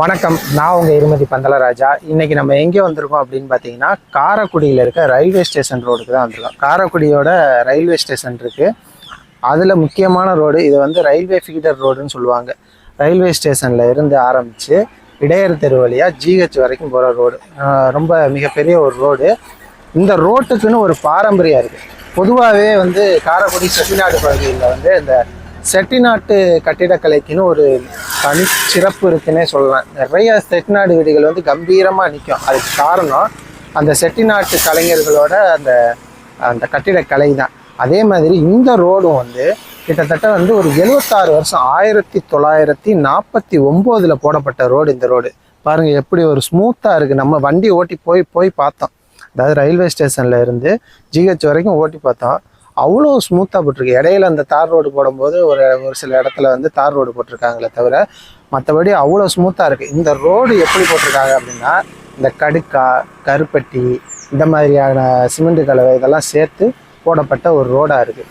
வணக்கம். நான் உங்கள் இருமதி பந்தலராஜா. இன்றைக்கி நம்ம எங்கே வந்திருக்கோம் அப்படின்னு பார்த்தீங்கன்னா காரைக்குடியில் இருக்க ரயில்வே ஸ்டேஷன் ரோடுக்கு தான் வந்திருக்கோம். காரைக்குடியோட ரயில்வே ஸ்டேஷன் இருக்குது அதில் முக்கியமான ரோடு இது வந்து ரயில்வே ஃபீடர் ரோடுன்னு சொல்லுவாங்க. ரயில்வே ஸ்டேஷனில் இருந்து ஆரம்பித்து இடையர் தெரு வழியாக ஜிஹெச் வரைக்கும் போகிற ரோடு. ரொம்ப மிகப்பெரிய ஒரு ரோடு. இந்த ரோட்டுக்குன்னு ஒரு பாரம்பரியம் இருக்குது பொதுவாகவே வந்து காரைக்குடி செட்டிநாடு பகுதியில் வந்து இந்த செட்டிநாட்டு கட்டிடக்கலைக்குன்னு ஒரு தனி சிறப்பு இருக்குன்னே சொல்லலாம். நிறைய செட்டிநாடு வீடுகள் வந்து கம்பீரமாக நிற்கும் அதுக்கு காரணம் அந்த செட்டிநாட்டு கலைஞர்களோட அந்த அந்த கட்டிடக்கலை தான் அதே மாதிரி இந்த ரோடும் வந்து கிட்டத்தட்ட வந்து ஒரு எழுபத்தாறு வருஷம் ஆயிரத்தி தொள்ளாயிரத்தி நாற்பத்தி ஒம்போதில் போடப்பட்ட ரோடு இந்த ரோடு. பாருங்கள் எப்படி ஒரு ஸ்மூத்தாக இருக்குது நம்ம வண்டி ஓட்டி போய் போய் பார்த்தோம். அதாவது ரயில்வே ஸ்டேஷனில் இருந்து ஜிஹெச் வரைக்கும் ஓட்டி பார்த்தோம். அவ்வளோ ஸ்மூத்தாக போட்டிருக்கு. இடையில அந்த தார் ரோடு போடும்போது ஒரு ஒரு சில இடத்துல வந்து தார் ரோடு போட்டிருக்காங்களே தவிர மற்றபடி அவ்வளோ ஸ்மூத்தாக இருக்குது இந்த ரோடு எப்படி போட்டிருக்காங்க அப்படின்னா இந்த கடுக்கா கருப்பட்டி இந்த மாதிரியான சிமெண்ட் கலவை இதெல்லாம் சேர்த்து போடப்பட்ட ஒரு ரோடாக இருக்குது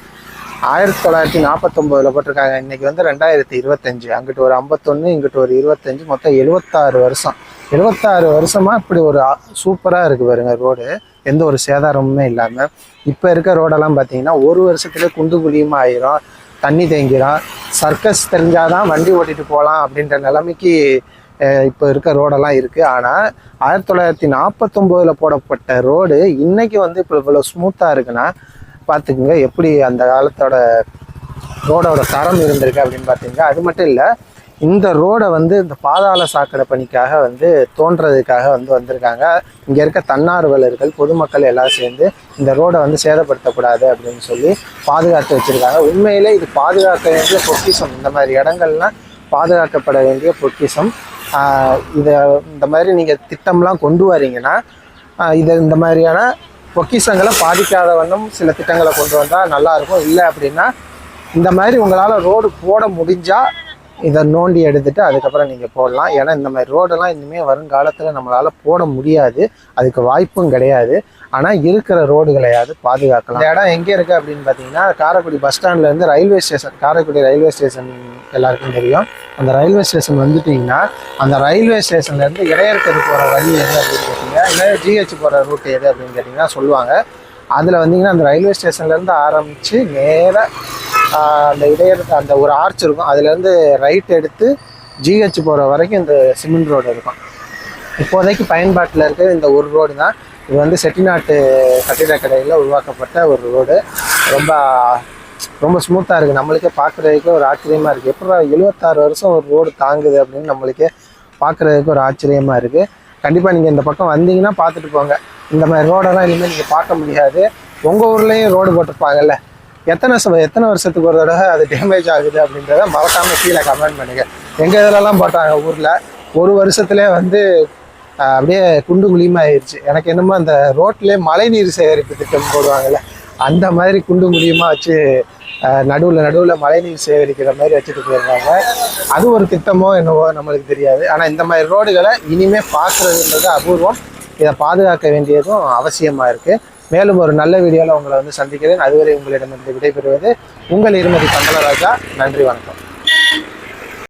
ஆயிரத்தி தொள்ளாயிரத்தி நாற்பத்தொம்போதில் போட்டிருக்காங்க. இன்னைக்கு வந்து ரெண்டாயிரத்தி இருபத்தஞ்சு. அங்கிட்டு ஒரு ஐம்பத்தொன்று இங்கிட்டு ஒரு இருபத்தஞ்சு மொத்தம் எழுபத்தாறு வருஷம். எழுபத்தாறு வருஷமாக இப்படி ஒரு சூப்பராக இருக்குது பாருங்க ரோடு. எந்த ஒரு சேதாரமுமே இல்லாமல் இப்போ இருக்க ரோடெல்லாம் பார்த்தீங்கன்னா ஒரு வருஷத்துலேயே குண்டு குழியுமா ஆயிரும் தண்ணி தேங்கிடும் சர்க்கஸ் தெரிஞ்சாதான் வண்டி ஓட்டிட்டு போகலாம் அப்படின்ற நிலைமைக்கு இப்போ இருக்க ரோடெல்லாம் இருக்குது ஆனால் ஆயிரத்தி தொள்ளாயிரத்தி நாற்பத்தொம்போதில் போடப்பட்ட ரோடு இன்றைக்கி வந்து இப்போ இவ்வளோ ஸ்மூத்தாக இருக்குன்னா பார்த்துக்குங்க. எப்படி அந்த காலத்தோட ரோடோட தரம் இருந்திருக்கு அப்படின்னு பார்த்தீங்கன்னா அது மட்டும் இல்லை இந்த ரோடை வந்து இந்த பாதாள சாக்கடை பணிக்காக வந்து தோன்றதுக்காக வந்து வந்திருக்காங்க. இங்கே இருக்க தன்னார்வலர்கள் பொதுமக்கள் எல்லாம் சேர்ந்து இந்த ரோடை வந்து சேதப்படுத்தக்கூடாது அப்படின்னு சொல்லி பாதுகாத்து வச்சுருக்காங்க. உண்மையிலே இது பாதுகாக்க வேண்டிய பொக்கிஷம். இந்த மாதிரி இடங்கள்லாம் பாதுகாக்கப்பட வேண்டிய பொக்கிஷம். இதை இந்த மாதிரி நீங்கள் திட்டம்லாம் கொண்டு வரீங்கன்னா இதை இந்த மாதிரியான பொக்கிஷங்களை பாதிக்காத வண்ணம் சில திட்டங்களை கொண்டு வந்தால் நல்லாயிருக்கும் இல்லை அப்படின்னா இந்த மாதிரி உங்களால் ரோடு போட முடிஞ்சால் இதை நோண்டி எடுத்துட்டு அதுக்கப்புறம் நீங்கள் போடலாம். ஏன்னா இந்த மாதிரி ரோடெல்லாம் இனிமேல் வருங்காலத்தில் நம்மளால் போட முடியாது. அதுக்கு வாய்ப்பும் கிடையாது. ஆனால் இருக்கிற ரோடுகளையாவது பாதுகாக்கலாம். இந்த இடம் எங்கே இருக்குது அப்படின்னு பார்த்தீங்கன்னா காரைக்குடி பஸ் ஸ்டாண்ட்லேருந்து railway station Karaikudi railway station எல்லாருக்கும் தெரியும். அந்த ரயில்வே ஸ்டேஷன் வந்துட்டிங்கன்னா அந்த ரயில்வே ஸ்டேஷன்லேருந்து இடையர் போகிற வழி எது அப்படின்னு கேட்டிங்கன்னா இல்லை ஜிஹெச் போகிற ரூட் எது அப்படின்னு கேட்டிங்கன்னா சொல்லுவாங்க. அதில் வந்தீங்கன்னா அந்த ரயில்வே ஸ்டேஷன்லேருந்து ஆரம்பித்து நேராக அந்த இடையில அந்த ஒரு ஆர்ச் இருக்கும். அதுலேருந்து ரைட் எடுத்து ஜிஹெச் போகிற வரைக்கும் இந்த சிமெண்ட் ரோடு இருக்கும். இப்போதைக்கு பயன்பாட்டில் இருக்கிற இந்த ஒரு ரோடு தான். இது வந்து செட்டிநாட்டு கட்டிடக்கடையில் உருவாக்கப்பட்ட ஒரு ரோடு ரொம்ப ரொம்ப ஸ்மூத்தாக இருக்குது நம்மளுக்கே பார்க்குறதுக்கே ஒரு ஆச்சரியமாக இருக்குது எப்படா எழுபத்தாறு வருஷம் ஒரு ரோடு தாங்குது அப்படின்னு நம்மளுக்கே பார்க்குறதுக்கு ஒரு ஆச்சரியமாக இருக்குது கண்டிப்பாக நீங்கள் இந்த பக்கம் வந்தீங்கன்னா பார்த்துட்டு போங்க. இந்த மாதிரி ரோடெல்லாம் இனிமேல் நீங்கள் பார்க்க முடியாது. உங்கள் ஊர்லேயும் ரோடு போட்டிருப்பாங்கல்ல? எத்தனை எத்தனை வருஷத்துக்கு ஒரு தடவை அது டேமேஜ் ஆகுது அப்படின்றத மறக்காமல் கீழே கமெண்ட் பண்ணுங்கள் எங்கள் இதிலலாம் போட்டாங்க? ஊரில் ஒரு வருஷத்துலேயே வந்து அப்படியே குண்டு குழியுமா ஆயிடுச்சு எனக்கு என்னமோ அந்த ரோட்லேயே மழைநீர் சேகரிப்பு திட்டம் போடுவாங்கல்ல அந்த மாதிரி குண்டு குழியுமா வச்சு நடுவில் நடுவில் மழைநீர் சேகரிக்கிற மாதிரி வச்சுட்டு போயிருந்தாங்க. அது ஒரு திட்டமோ என்னவோ நம்மளுக்கு தெரியாது. ஆனால் இந்த மாதிரி ரோடுகளை இனிமே பார்க்குறதுன்றது அபூர்வம். இதை பாதுகாக்க வேண்டியதும் அவசியமாக இருக்குது மேலும் ஒரு நல்ல வீடியோவில் உங்களை வந்து சந்திக்கிறேன். அதுவரை உங்களிடமிருந்து விடைபெறுவது உங்கள் இருமதி கண்டலராஜா நன்றி வணக்கம்.